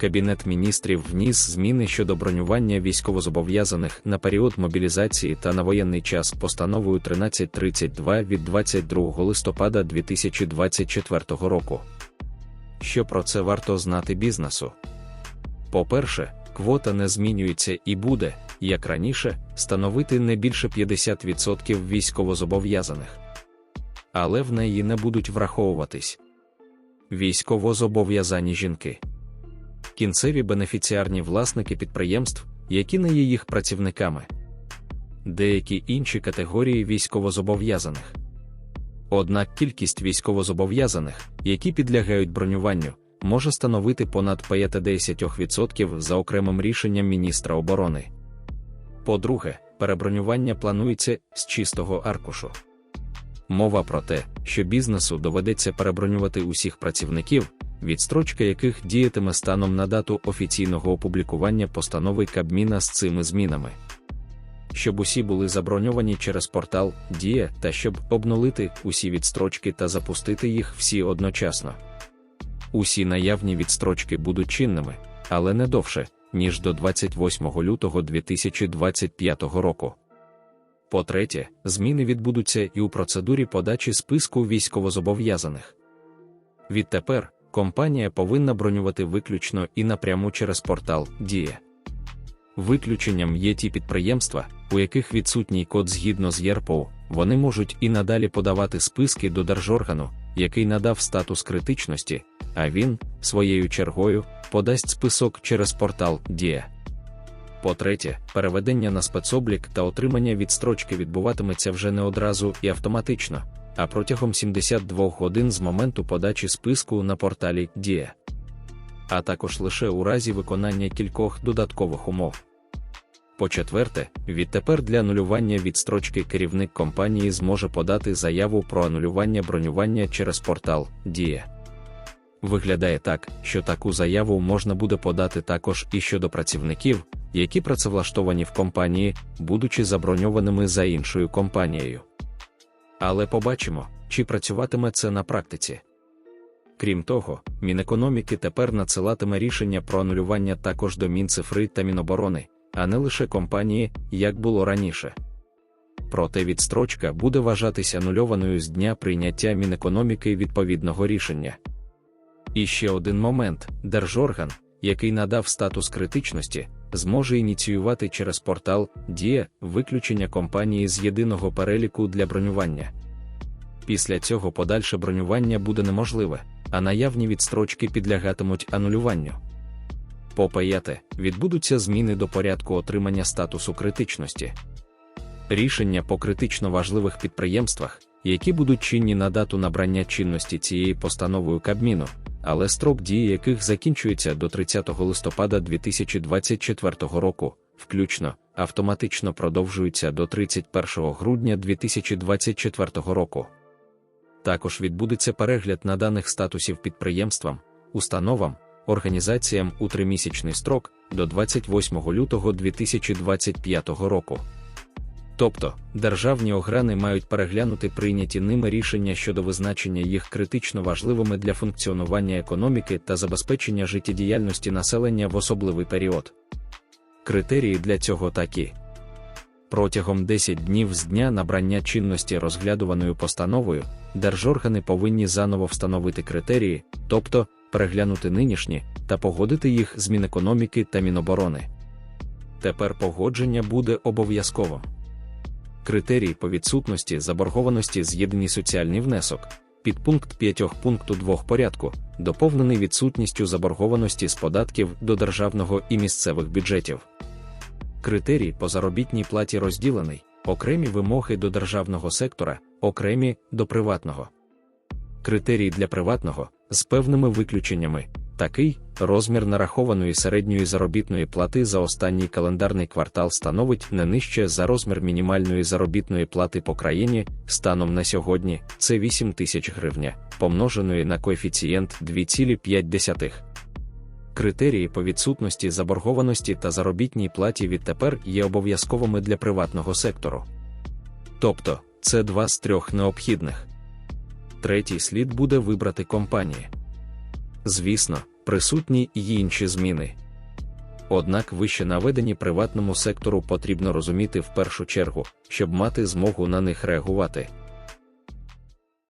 Кабінет міністрів вніс зміни щодо бронювання військовозобов'язаних на період мобілізації та на воєнний час постановою 1332 від 22 листопада 2024 року. Що про це варто знати бізнесу? По-перше, квота не змінюється і буде, як раніше, становити не більше 50% військовозобов'язаних. Але в неї не будуть враховуватись військовозобов'язані жінки кінцеві бенефіціарні власники підприємств, які не є їх працівниками, деякі інші категорії військовозобов'язаних. Однак кількість військовозобов'язаних, які підлягають бронюванню, може становити понад 50% за окремим рішенням міністра оборони. По-друге, перебронювання планується з чистого аркушу. Мова про те, що бізнесу доведеться перебронювати усіх працівників, відстрочка яких діятиме станом на дату офіційного опублікування постанови Кабміна з цими змінами. Щоб усі були заброньовані через портал Дія та щоб обнулити усі відстрочки та запустити їх всі одночасно. Усі наявні відстрочки будуть чинними, але не довше, ніж до 28 лютого 2025 року. По-третє, зміни відбудуться і у процедурі подачі списку військовозобов'язаних. Відтепер компанія повинна бронювати виключно і напряму через портал Дія. Виключенням є ті підприємства, у яких відсутній код згідно з ЄРПО, вони можуть і надалі подавати списки до держоргану, який надав статус критичності, а він, своєю чергою, подасть список через портал Дія. По-третє, переведення на спецоблік та отримання відстрочки відбуватиметься вже не одразу і автоматично, а протягом 72 годин з моменту подачі списку на порталі Дія, а також лише у разі виконання кількох додаткових умов. По-четверте, відтепер для анулювання відстрочки керівник компанії зможе подати заяву про анулювання бронювання через портал Дія. Виглядає так, що таку заяву можна буде подати також і щодо працівників, які працевлаштовані в компанії, будучи заброньованими за іншою компанією. Але побачимо, чи працюватиме це на практиці. Крім того, Мінекономіки тепер надсилатиме рішення про анулювання також до Мінцифри та Міноборони, а не лише компанії, як було раніше. Проте відстрочка буде вважатися анульованою з дня прийняття Мінекономіки відповідного рішення. І ще один момент: держорган, який надав статус критичності, зможе ініціювати через портал Дія виключення компанії з єдиного переліку для бронювання. Після цього подальше бронювання буде неможливе, а наявні відстрочки підлягатимуть анулюванню. По п'яте, відбудуться зміни до порядку отримання статусу критичності. Рішення по критично важливих підприємствах, які будуть чинні на дату набрання чинності цієї постановою Кабміну, але строк дії яких закінчується до 30 листопада 2024 року, включно, автоматично продовжуються до 31 грудня 2024 року. Також відбудеться перегляд наданих статусів підприємствам, установам, організаціям у тримісячний строк до 28 лютого 2025 року. Тобто, державні ограни мають переглянути прийняті ними рішення щодо визначення їх критично важливими для функціонування економіки та забезпечення життєдіяльності населення в особливий період. Критерії для цього такі. Протягом 10 днів з дня набрання чинності розглядуваною постановою, держоргани повинні заново встановити критерії, тобто переглянути нинішні та погодити їх з Мінекономіки та Міноборони. Тепер погодження буде обов'язковим критерій по відсутності заборгованості з'єднаний соціальний внесок, підпункт 5 пункту 2 порядку, доповнений відсутністю заборгованості з податків до державного і місцевих бюджетів. Критерій по заробітній платі розділений, окремі вимоги до державного сектора, окремі до приватного. Критерій для приватного з певними виключеннями, Такий розмір нарахованої середньої заробітної плати за останній календарний квартал становить не нижче за розмір мінімальної заробітної плати по країні станом на сьогодні це 8 тисяч гривня, помноженої на коефіцієнт 2,5. Критерії по відсутності заборгованості та заробітній платі відтепер є обов'язковими для приватного сектору. Тобто, це два з трьох необхідних. Третій слід буде вибрати компанії. Звісно, Присутні й інші зміни. Однак вище наведені приватному сектору потрібно розуміти в першу чергу, щоб мати змогу на них реагувати.